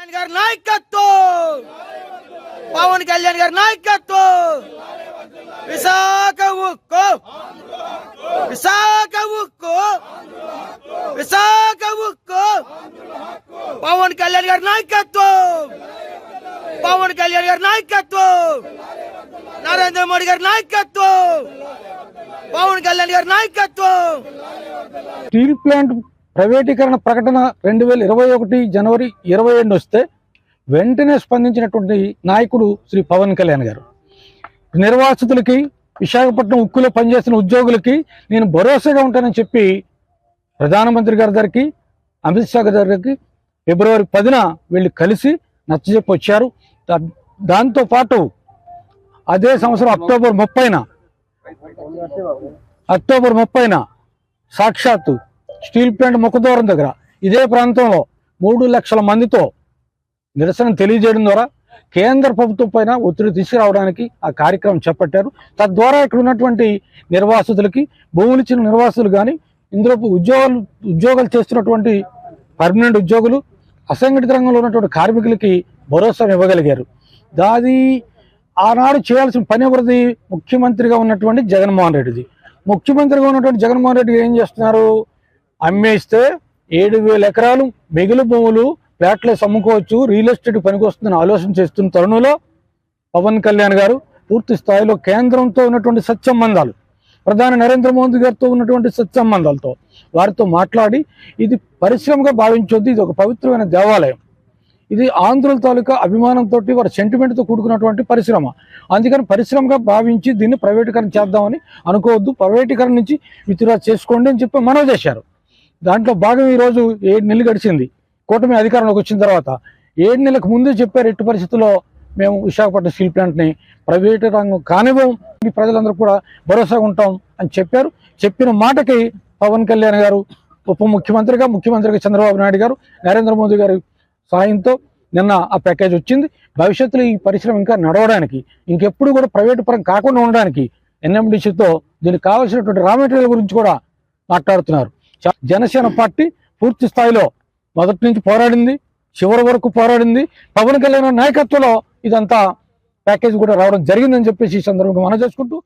కళ్యాణ్ గారి నాయకత్వం. పవన్ కళ్యాణ్ గారి నాయకత్వం. విశాఖ ఉక్కు. విశాఖ ఉక్కు. విశాఖ ఉక్కు. పవన్ కళ్యాణ్ గారి నాయకత్వం. పవన్ కళ్యాణ్ గారి నాయకత్వం. నరేంద్ర మోడీ గారి నాయకత్వం. పవన్ కళ్యాణ్ గారి నాయకత్వం. స్టీల్ ప్లాంట్ ప్రైవేటీకరణ ప్రకటన రెండు వేల ఇరవై ఒకటి జనవరి ఇరవై ఏడు వస్తే వెంటనే స్పందించినటువంటి నాయకుడు శ్రీ పవన్ కళ్యాణ్ గారు. నిర్వాసితులకి విశాఖపట్నం ఉక్కులో పనిచేస్తున్న ఉద్యోగులకి నేను భరోసాగా ఉంటానని చెప్పి ప్రధానమంత్రి గారి దగ్గరికి అమిత్ షా గారి దగ్గరికి ఫిబ్రవరి పదిన వీళ్ళు కలిసి నచ్చజెప్పి వచ్చారు. దా- అదే సంవత్సరం అక్టోబర్ ముప్పైన అక్టోబర్ ముప్పైన సాక్షాత్తు స్టీల్ ప్లాంట్ ముఖద్వారం దగ్గర. ఇదే ప్రాంతంలో మూడు లక్షల మందితో నిరసన తెలియజేయడం ద్వారా కేంద్ర ప్రభుత్వం పైన ఒత్తిడి తీసుకురావడానికి ఆ కార్యక్రమం చేపట్టారు. తద్వారా ఇక్కడ ఉన్నటువంటి నిర్వాసితులకి భూములు ఇచ్చిన నిర్వాసితులు కానీ ఇందులో ఉద్యోగాలు ఉద్యోగాలు చేస్తున్నటువంటి పర్మనెంట్ ఉద్యోగులు అసంఘటిత రంగంలో ఉన్నటువంటి కార్మికులకి భరోసా ఇవ్వగలిగారు. దాది ఆనాడు చేయాల్సిన పని ఎవరిది? ముఖ్యమంత్రిగా ఉన్నటువంటి జగన్మోహన్ రెడ్డిది. ముఖ్యమంత్రిగా ఉన్నటువంటి జగన్మోహన్ రెడ్డి ఏం చేస్తున్నారు? అమ్మేస్తే ఏడు వేల ఎకరాలు మిగులు భూములు ఫ్లాట్లు అమ్ముకోవచ్చు రియల్ ఎస్టేట్ పనికి వస్తుందని ఆలోచన చేస్తున్న తరుణంలో పవన్ కళ్యాణ్ గారు పూర్తి స్థాయిలో కేంద్రంతో ఉన్నటువంటి సత్సంబంధాలు ప్రధాని నరేంద్ర మోదీ గారితో ఉన్నటువంటి సత్సంబంధాలతో వారితో మాట్లాడి ఇది పరిశ్రమగా భావించొద్దు ఇది ఒక పవిత్రమైన దేవాలయం. ఇది ఆంధ్రుల తాలూకా అభిమానంతో వారి సెంటిమెంట్తో కూడుకున్నటువంటి పరిశ్రమ. అందుకని పరిశ్రమగా భావించి దీన్ని ప్రైవేటీకరణ చేద్దామని అనుకోవద్దు ప్రైవేటీకరణ నుంచి విత్డ్రా చేసుకోండి అని చెప్పి మనవి చేశారు. దాంట్లో భాగం ఈరోజు ఏడు నెలలు గడిచింది. కూటమి అధికారంలోకి వచ్చిన తర్వాత ఏడు నెలలకు ముందే చెప్పారు ఎట్టి పరిస్థితుల్లో మేము విశాఖపట్నం స్టీల్ ప్లాంట్ని ప్రైవేట్ రంగం కానివ్వం ప్రజలందరూ కూడా భరోసాగా ఉంటాం అని చెప్పారు. చెప్పిన మాటకి పవన్ కళ్యాణ్ గారు ఉప ముఖ్యమంత్రిగా ముఖ్యమంత్రిగా చంద్రబాబు నాయుడు గారు నరేంద్ర మోదీ గారి సాయంతో నిన్న ఆ ప్యాకేజ్ వచ్చింది. భవిష్యత్తులో ఈ పరిశ్రమ ఇంకా నడవడానికి ఇంకెప్పుడు కూడా ప్రైవేటు పరం కాకుండా ఉండడానికి ఎన్ఎండిసితో దీనికి కావాల్సినటువంటి రా మెటీరియల్ గురించి కూడా మాట్లాడుతున్నారు. జనసేన పార్టీ పూర్తి స్థాయిలో మొదటి నుంచి పోరాడింది చివరి వరకు పోరాడింది. పవన్ కళ్యాణ్ నాయకత్వంలో ఇదంతా ప్యాకేజ్ కూడా రావడం జరిగిందని చెప్పేసి ఈ సందర్భంగా మనం చేసుకుంటూ